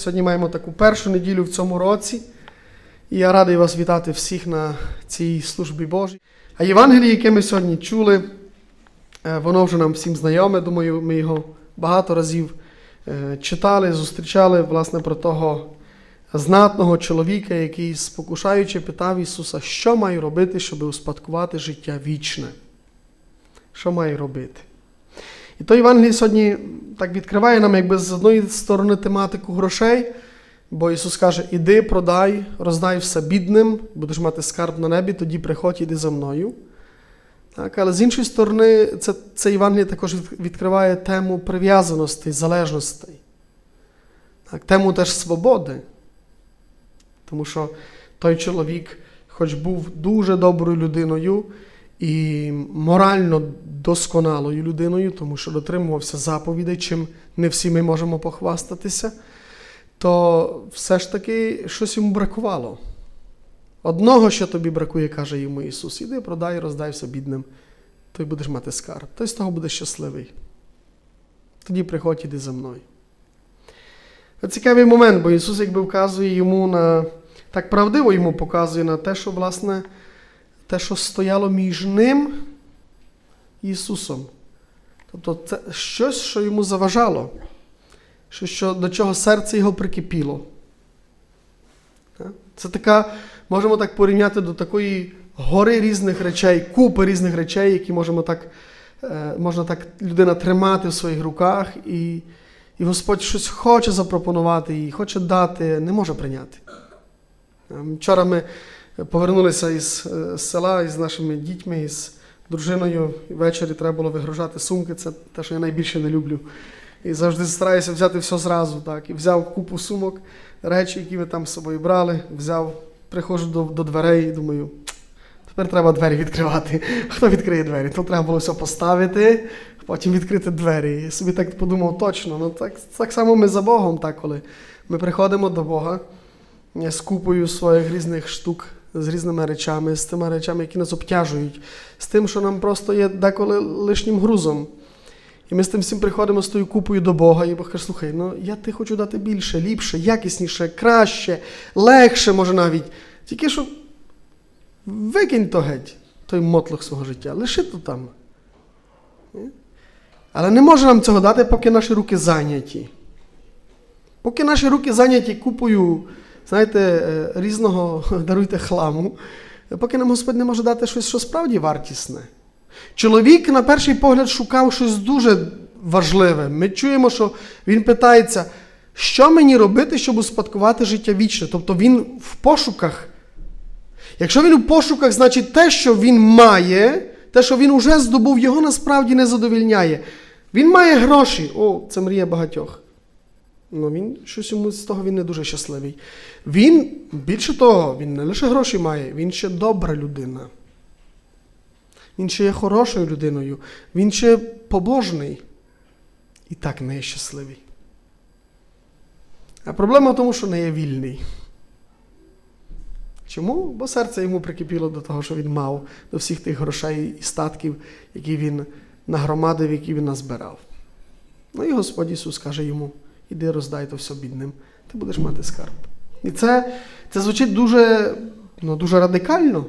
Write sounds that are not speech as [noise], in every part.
Сьогодні маємо таку першу неділю в цьому році, і я радий вас вітати всіх на цій службі Божій. А Євангеліє, яке ми сьогодні чули, е, воно вже нам всім знайоме. Думаю, ми його багато разів е, читали, зустрічали власне про того знатного чоловіка, який, спокушаючи, питав Ісуса, що маю робити, щоб успадкувати життя вічне. Що маю робити? І то Євангеліє сьогодні так відкриває нам, якби з одної сторони тематику грошей, бо Ісус каже: Іди, продай, роздай все бідним, будеш мати скарб на небі, тоді приходь, іди за мною. Так, але з іншої сторони, це, це Євангеліє також відкриває тему прив'язаностей, залежностей, так, тему теж свободи. Тому що той чоловік, хоч був дуже доброю людиною і морально досконалою людиною, тому що дотримувався заповідей, чим не всі ми можемо похвастатися, то все ж таки щось йому бракувало. Одного, що тобі бракує, каже йому Ісус, іди, продай, роздай все бідним, то й будеш мати скарб. Той з того буде щасливий. Тоді приходь, іди за мною. Цікавий момент, бо Ісус якби вказує йому на так правдиво йому показує на те, що, власне, те, що стояло між ним і Ісусом. Тобто це щось, що йому заважало, що, що, до чого серце його прикипіло. Це така, можемо так порівняти до такої гори різних речей, купи різних речей, які можемо так, е, можна так людина тримати в своїх руках, і, і Господь щось хоче запропонувати і хоче дати, не може прийняти. Ем, Вчора ми повернулися із е, села із нашими дітьми, із дружиною. Ввечері треба було вигружати сумки. Це те, що я найбільше не люблю. І завжди стараюся взяти все зразу. Так. І взяв купу сумок, речі, які ми там з собою брали, взяв, приходжу до, до дверей і думаю. Тепер треба двері відкривати. [laughs] Хто відкриє двері? То треба було все поставити, потім відкрити двері. І собі так подумав, точно, ну так, так само ми за Богом, так, коли ми приходимо до Бога е, з купою своїх різних штук, з різними речами, з тими речами, які нас обтяжують, з тим, що нам просто є деколи лишнім грузом. І ми з тим всім приходимо з тою купою до Бога, і Бог каже, слухай, ну я ти хочу дати більше, ліпше, якісніше, краще, легше, може навіть. Тільки що викинь то геть, той мотлох свого життя, лиши то там. Але не може нам цього дати, поки наші руки зайняті. Поки наші руки зайняті купою, знаєте, е, різного [laughs] даруйте хламу, поки нам Господь не може дати щось, що справді вартісне. Чоловік, на перший погляд, шукав щось дуже важливе. Ми чуємо, що він питається, що мені робити, щоб успадкувати життя вічне. Тобто він в пошуках. Якщо він у пошуках, значить те, що він має, те, що він уже здобув, його насправді не задовільняє. Він має гроші. О, це мрія багатьох. Ну, він щось йому з того він не дуже щасливий. Він, більше того, він не лише гроші має, він ще добра людина. Він ще є хорошою людиною, він ще побожний. І так не є щасливий. А проблема в тому, що не є вільний. Чому? Бо серце йому прикипіло до того, що він мав, до всіх тих грошей і статків, які він нагромадив, які він назбирав. Ну і Господь Ісус каже йому: іди роздай то все бідним, ти будеш мати скарб. І це, це звучить дуже, ну, дуже радикально.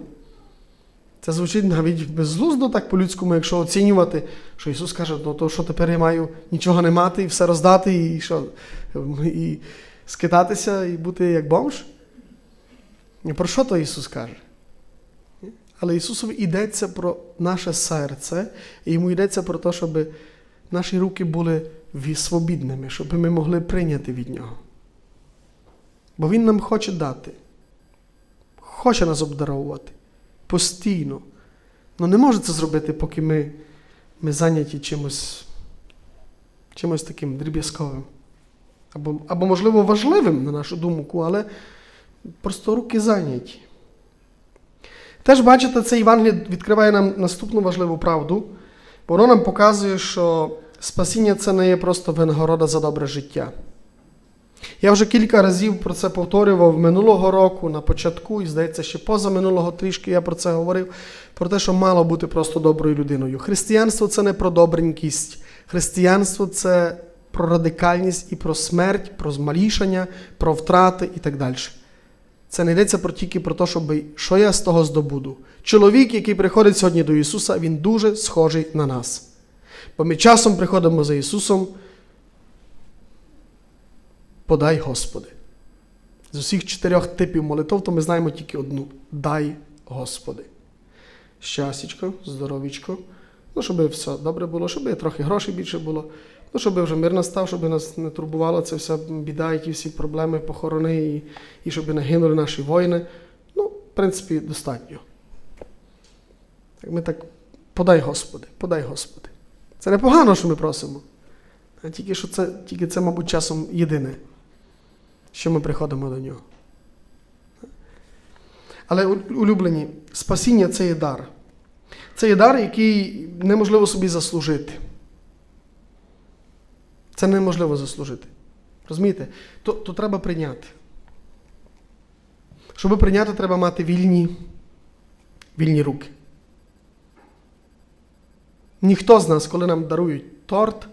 Це звучить навіть безглуздо так по-людському, якщо оцінювати, що Ісус каже, ну то що тепер я маю нічого не мати і все роздати, і що, і скитатися, і бути як бомж. І Про що то Ісус каже? Але Ісусові йдеться про наше серце, і йому йдеться про те, щоб наші руки були свобідними, щоб ми могли прийняти від Нього. Бо Він нам хоче дати, хоче нас обдаровувати постійно. Ну не може це зробити, поки ми, ми зайняті чимось, чимось таким дріб'язковим. Або, або, можливо, важливим, на нашу думку, але просто руки зайняті. Теж бачите, це Євангеліє відкриває нам наступну важливу правду, бо воно нам показує, що спасіння це не є просто винагорода за добре життя. Я вже кілька разів про це повторював минулого року, на початку, і здається, ще поза минулого трішки я про це говорив, про те, що мало бути просто доброю людиною. Християнство це не про добренькість. Християнство це про радикальність і про смерть, про змалішання, про втрати і так далі. Це не йдеться про тільки про те, щоб що я з того здобуду. Чоловік, який приходить сьогодні до Ісуса, він дуже схожий на нас. Бо ми часом приходимо за Ісусом. Подай Господи. З усіх чотирьох типів молитов, то ми знаємо тільки одну: Дай Господи. Щастячко, здоровічко, ну, щоб все добре було, щоб трохи грошей більше було, ну, щоб вже мир настав, щоб нас не турбувала ця вся біда, і всі проблеми, похорони, і, і щоб не гинули наші воїни. Ну, в принципі, достатньо. Так ми так, подай Господи, подай Господи. Це непогано, що ми просимо. А тільки що це, тільки це, мабуть, часом єдине, що ми приходимо до нього. Але улюблені, спасіння це є дар. Це є дар, який неможливо собі заслужити. Це неможливо заслужити. Розумієте? То, то треба прийняти. Щоб прийняти, треба мати вільні, вільні руки. Ніхто з нас, коли нам дарують торт,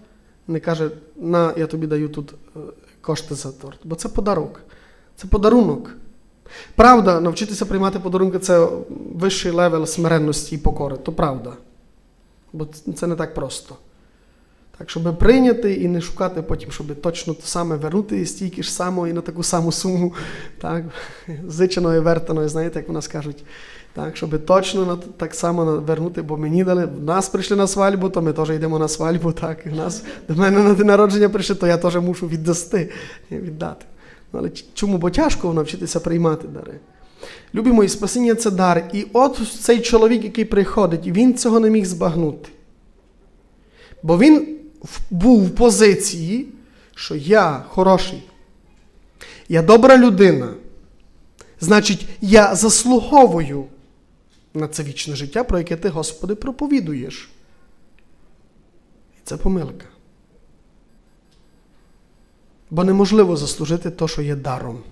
не каже, на, я тобі даю тут е, кошти за торт. Бо це подарок. Це подарунок. Правда, навчитися приймати подарунки це вищий левел смиренності і покори. То правда. Бо це не так просто. Так, щоб прийняти і не шукати потім, щоб точно те саме вернути стільки ж само і на таку саму суму, так, [laughs] зиченої, вертаної, знаєте, як у нас кажуть. Так, щоб точно так само вернути, бо мені дали, в нас прийшли на свадьбу, то ми теж йдемо на свадьбу, так, і в нас до мене на день народження прийшли, то я теж мушу віддасти, віддати. Але чому? Бо тяжко навчитися приймати дари. Любі мої, спасіння це дар. І от цей чоловік, який приходить, він цього не міг збагнути. Бо він був в позиції, що я хороший, я добра людина. Значить, я заслуговую на це вічне життя, про яке ти, Господи, проповідуєш. І це помилка. Бо неможливо заслужити те, що є даром.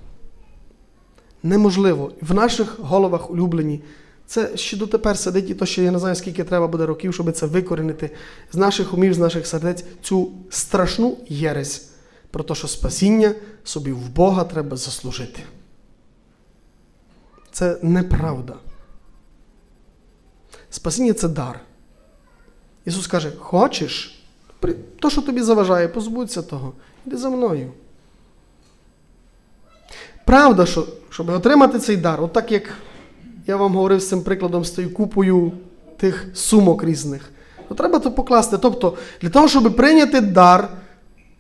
Неможливо. В наших головах улюблені. Це ще дотепер сидить, і то ще я не знаю, скільки треба буде років, щоб це викорінити з наших умів, з наших сердець, цю страшну єресь про те, що спасіння собі в Бога треба заслужити. Це неправда. Спасіння це дар. Ісус каже: хочеш, то, що тобі заважає, позбудься того. Іди за мною. Правда, що, щоб отримати цей дар, отак як я вам говорив з цим прикладом з тою купою тих сумок різних, то треба то покласти. Тобто, для того, щоб прийняти дар,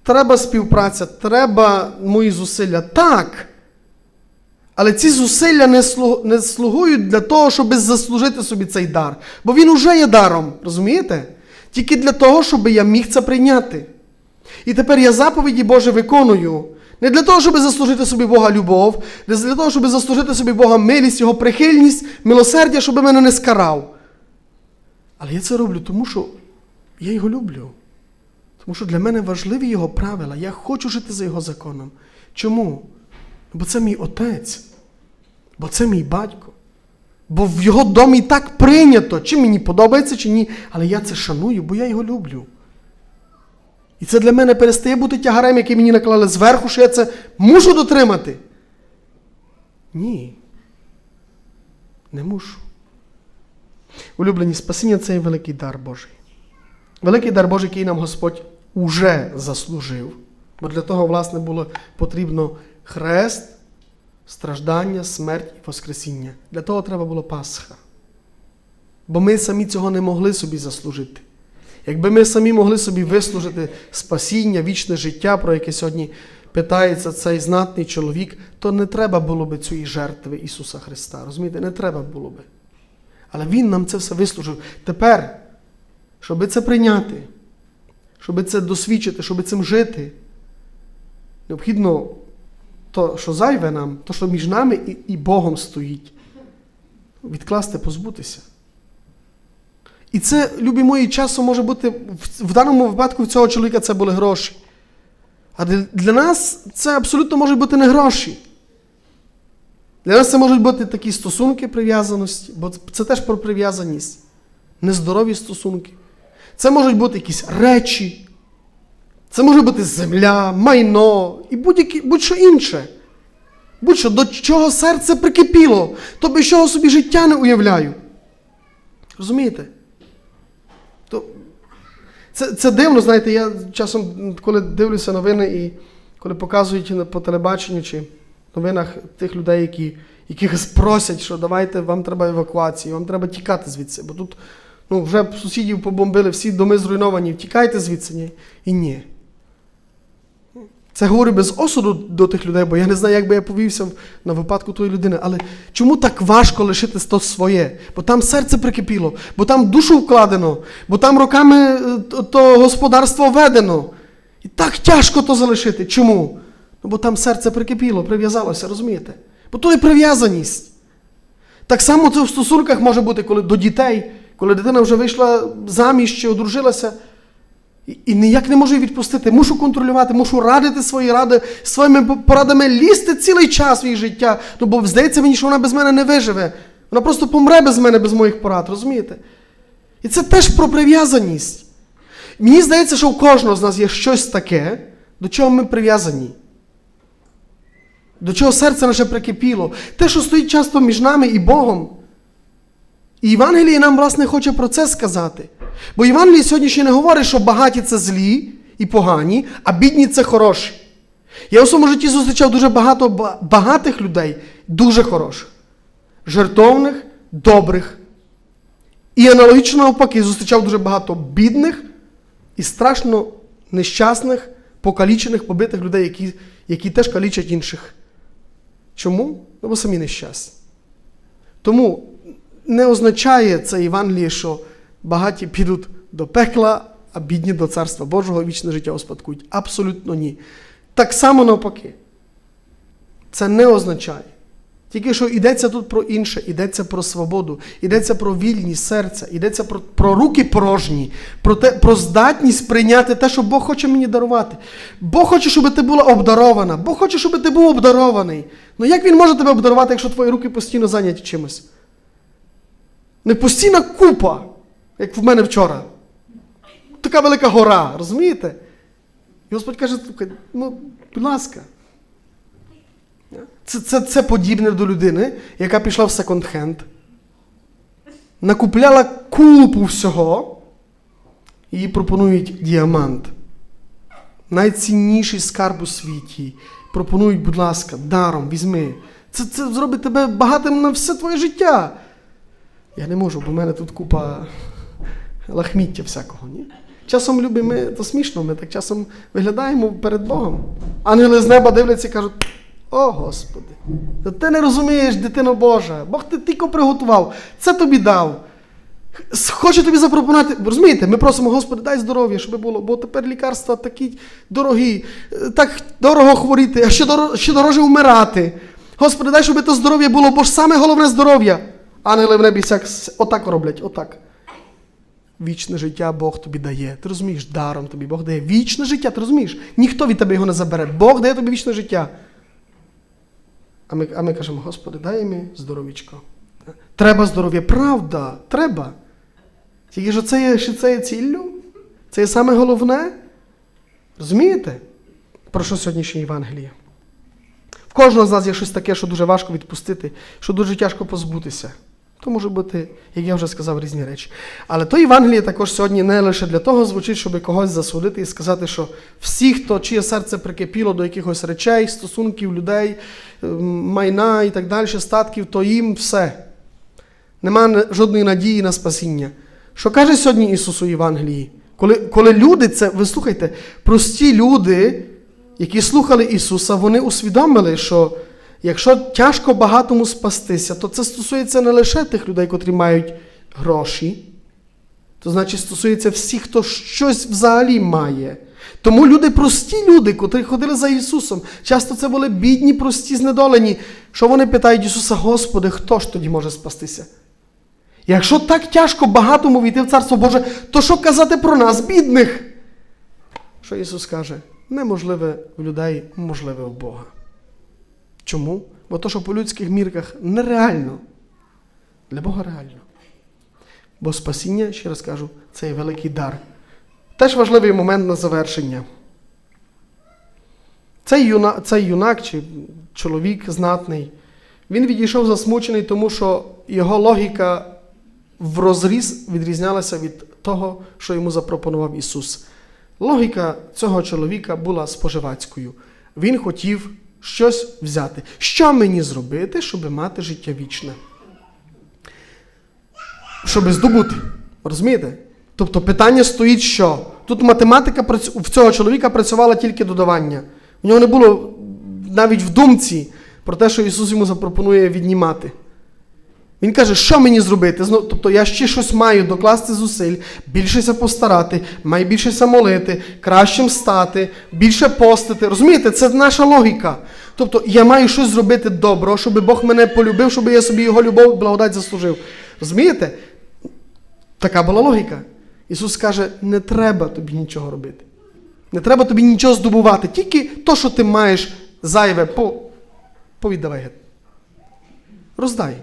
треба співпраця, треба мої зусилля. Так. Але ці зусилля не, не слугують для того, щоб заслужити собі цей дар. Бо він уже є даром, розумієте? Тільки для того, щоб я міг це прийняти. І тепер я заповіді Боже виконую. Не для того, щоб заслужити собі Бога любов, не для того, щоб заслужити собі Бога милість, Його прихильність, милосердя, щоб мене не скарав. Але я це роблю, тому що я його люблю. Тому що для мене важливі його правила. Я хочу жити за його законом. Чому? Бо це мій отець, бо це мій батько. Бо в його домі так прийнято, чи мені подобається, чи ні. Але я це шаную, бо я його люблю. І це для мене перестає бути тягарем, який мені наклали зверху, що я це мушу дотримати. Ні. Не мушу. Улюблені спасіння це є великий дар Божий. Великий дар Божий, який нам Господь уже заслужив. Бо для того, власне, було потрібно хрест, страждання, смерть і Воскресіння. Для того треба було Пасха. Бо ми самі цього не могли собі заслужити. Якби ми самі могли собі вислужити спасіння, вічне життя, про яке сьогодні питається цей знатний чоловік, то не треба було би цієї жертви Ісуса Христа. Розумієте, не треба було би. Але Він нам це все вислужив. Тепер, щоб це прийняти, щоб це досвідчити, щоб цим жити, необхідно то, що зайве нам, то, що між нами і, Богом стоїть, відкласти, позбутися. І це, любі мої, часом може бути, в, даному випадку в цього чоловіка це були гроші. А для нас це абсолютно можуть бути не гроші. Для нас це можуть бути такі стосунки прив'язаності, бо це теж про прив'язаність, нездорові стосунки. Це можуть бути якісь речі. Це може бути земля, майно і будь-які- будь-що інше. Будь-що, до чого серце прикипіло, то без чого собі життя не уявляю. Розумієте? Це, це дивно, знаєте, я часом, коли дивлюся новини і коли показують по телебаченню чи новинах тих людей, які, яких просять, що давайте вам треба евакуації, вам треба тікати звідси, бо тут ну, вже сусідів побомбили, всі доми зруйновані, втікайте звідси. Ні. І ні. Це говорю без осуду до тих людей, бо я не знаю, як би я повівся на випадку тої людини. Але чому так важко лишити то своє? Бо там серце прикипіло, бо там душу вкладено, бо там роками е, то, господарство ведено. І так тяжко то залишити. Чому? Ну, бо там серце прикипіло, прив'язалося, розумієте? Бо то є прив'язаність. Так само це в стосунках може бути, коли до дітей, коли дитина вже вийшла заміж чи одружилася, і, ніяк не можу її відпустити. Мушу контролювати, мушу радити свої ради, своїми порадами лізти цілий час в її життя. Ну бо здається мені, що вона без мене не виживе. Вона просто помре без мене, без моїх порад, розумієте? І це теж про прив'язаність. Мені здається, що у кожного з нас є щось таке, до чого ми прив'язані. До чого серце наше прикипіло. Те, що стоїть часто між нами і Богом. І Євангеліє нам, власне, хоче про це сказати. Бо Євангеліє сьогодні ще не говорить, що багаті це злі і погані, а бідні це хороші. Я у своєму житті зустрічав дуже багато багатих людей, дуже хороших, жертовних, добрих. І аналогічно навпаки, зустрічав дуже багато бідних і страшно нещасних, покалічених, побитих людей, які, які теж калічать інших. Чому? Ну, бо самі нещасні. Тому не означає це Євангеліє, що багаті підуть до пекла, а бідні до Царства Божого вічне життя успадкують. Абсолютно ні. Так само навпаки. Це не означає. Тільки що йдеться тут про інше, йдеться про свободу, йдеться про вільність серця, йдеться про, про руки порожні, про, те, про здатність прийняти те, що Бог хоче мені дарувати. Бог хоче, щоб ти була обдарована, Бог хоче, щоб ти був обдарований. Ну як він може тебе обдарувати, якщо твої руки постійно зайняті чимось? Не постійна купа, як в мене вчора. Така велика гора, розумієте? І Господь каже, ну, будь ласка. Це, це, це подібне до людини, яка пішла в секонд-хенд, накупляла купу всього, і їй пропонують діамант. Найцінніший скарб у світі. Пропонують, будь ласка, даром, візьми. Це, це зробить тебе багатим на все твоє життя. Я не можу, бо в мене тут купа лахміття всякого. Ні? Часом любі, ми, то смішно, ми так часом виглядаємо перед Богом. Ангели з неба дивляться і кажуть: О Господи, ти не розумієш, дитино Божа, Бог ти тільки приготував, це тобі дав. Х- Хоче тобі запропонувати. Розумієте, ми просимо, Господи, дай здоров'я, щоб було, бо тепер лікарства такі дорогі, так дорого хворіти, а ще, доро, ще дороже вмирати. Господи, дай, щоб це здоров'я було, бо ж саме головне здоров'я. Ангели в небі отак роблять, отак. Вічне життя Бог тобі дає. Ти розумієш, даром тобі Бог дає вічне життя, ти розумієш? Ніхто від тебе його не забере. Бог дає тобі вічне життя. А ми, а ми кажемо, Господи, дай мені здоров'ячко. Треба здоров'я. Правда, треба. Тільки що це є, це є ціллю. Це є саме головне. Розумієте? Про що сьогоднішнє Євангеліє? В кожного з нас є щось таке, що дуже важко відпустити, що дуже тяжко позбутися. То може бути, як я вже сказав, різні речі. Але то Євангеліє також сьогодні не лише для того звучить, щоб когось засудити і сказати, що всі, хто чиє серце прикипіло до якихось речей, стосунків, людей, ем, майна і так далі, статків, то їм все. Нема жодної надії на спасіння. Що каже сьогодні Ісус у Євангелії? Коли, коли люди, це, ви слухайте, прості люди, які слухали Ісуса, вони усвідомили, що якщо тяжко багатому спастися, то це стосується не лише тих людей, котрі мають гроші, то значить стосується всіх, хто щось взагалі має. Тому люди, прості люди, котрі ходили за Ісусом, часто це були бідні, прості, знедолені. Що вони питають Ісуса, Господи, хто ж тоді може спастися? Якщо так тяжко багатому війти в Царство Боже, то що казати про нас, бідних? Що Ісус каже? Неможливе в людей, можливе в Бога. Чому? Бо то, що по людських мірках нереально, для Бога реально. Бо спасіння, ще раз кажу, це є великий дар. Теж важливий момент на завершення. Цей юнак, цей юнак чи чоловік знатний, він відійшов засмучений, тому що його логіка в розріз відрізнялася від того, що йому запропонував Ісус. Логіка цього чоловіка була споживацькою. Він хотів щось взяти. Що мені зробити, щоб мати життя вічне? Щоб здобути. Розумієте? Тобто питання стоїть, що тут математика в цього чоловіка працювала тільки додавання. У нього не було навіть в думці про те, що Ісус йому запропонує віднімати. Він каже, що мені зробити? Тобто я ще щось маю докласти зусиль, більшеся постарати, маю більшеся молити, кращим стати, більше постити. Розумієте, це наша логіка. Тобто я маю щось зробити добро, щоб Бог мене полюбив, щоб я собі його любов благодать заслужив. Розумієте? Така була логіка. Ісус каже, не треба тобі нічого робити. Не треба тобі нічого здобувати. Тільки то, що ти маєш зайве, по... повіддавай. Роздай.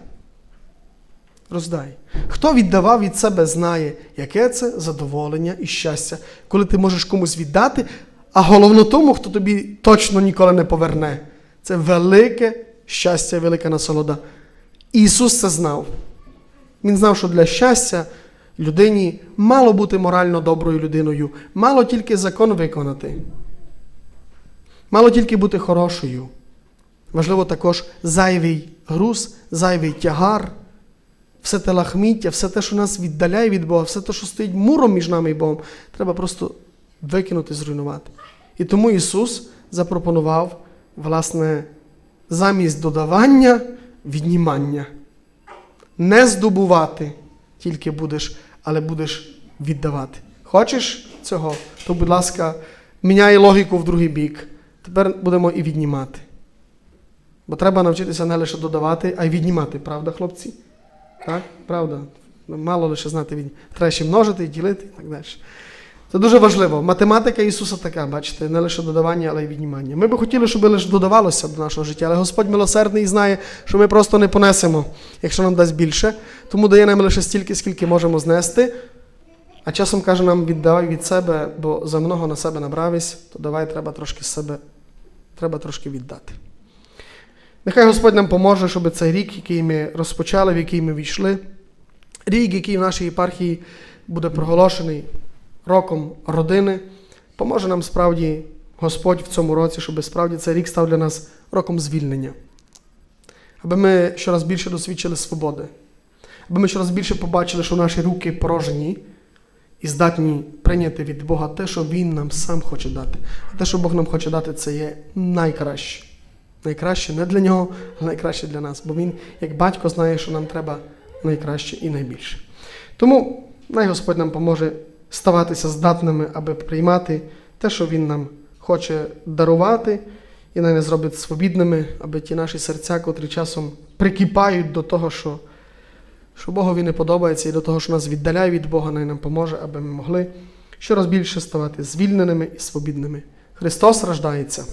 Роздай. Хто віддавав від себе, знає, яке це задоволення і щастя, коли ти можеш комусь віддати, а головно тому, хто тобі точно ніколи не поверне. Це велике щастя, велика насолода. Ісус це знав. Він знав, що для щастя людині мало бути морально доброю людиною, мало тільки закон виконати, мало тільки бути хорошою. Важливо також зайвий груз, зайвий тягар, все те лахміття, все те, що нас віддаляє від Бога, все те, що стоїть муром між нами і Богом, треба просто викинути, зруйнувати. І тому Ісус запропонував, власне, замість додавання віднімання. Не здобувати тільки будеш, але будеш віддавати. Хочеш цього, то, будь ласка, міняй логіку в другий бік. Тепер будемо і віднімати. Бо треба навчитися не лише додавати, а й віднімати, правда, хлопці? Так, правда. Мало лише знати від... Треба ще множити ділити і так далі. Це дуже важливо. Математика Ісуса така, бачите, не лише додавання, але й віднімання. Ми би хотіли, щоб лише додавалося до нашого життя, але Господь милосердний і знає, що ми просто не понесемо, якщо нам дасть більше. Тому дає нам лише стільки, скільки можемо знести. А часом каже нам, віддавай від себе, бо за много на себе набравись, то давай треба трошки себе, треба трошки віддати. Нехай Господь нам поможе, щоб цей рік, який ми розпочали, в який ми війшли, рік, який в нашій єпархії буде проголошений роком родини, поможе нам справді Господь в цьому році, щоб справді цей рік став для нас роком звільнення. Аби ми щораз більше досвідчили свободи, аби ми щораз більше побачили, що наші руки порожні і здатні прийняти від Бога те, що Він нам сам хоче дати. А те, що Бог нам хоче дати, це є найкраще. Найкраще не для нього, а найкраще для нас. Бо Він, як батько, знає, що нам треба найкраще і найбільше. Тому най Господь нам поможе ставатися здатними, аби приймати те, що Він нам хоче дарувати, і най не зробить свобідними, аби ті наші серця, котрі часом прикипають до того, що, що Богові не подобається, і до того, що нас віддаляє від Бога, най нам поможе, аби ми могли щораз більше ставати звільненими і свобідними. Христос рождається.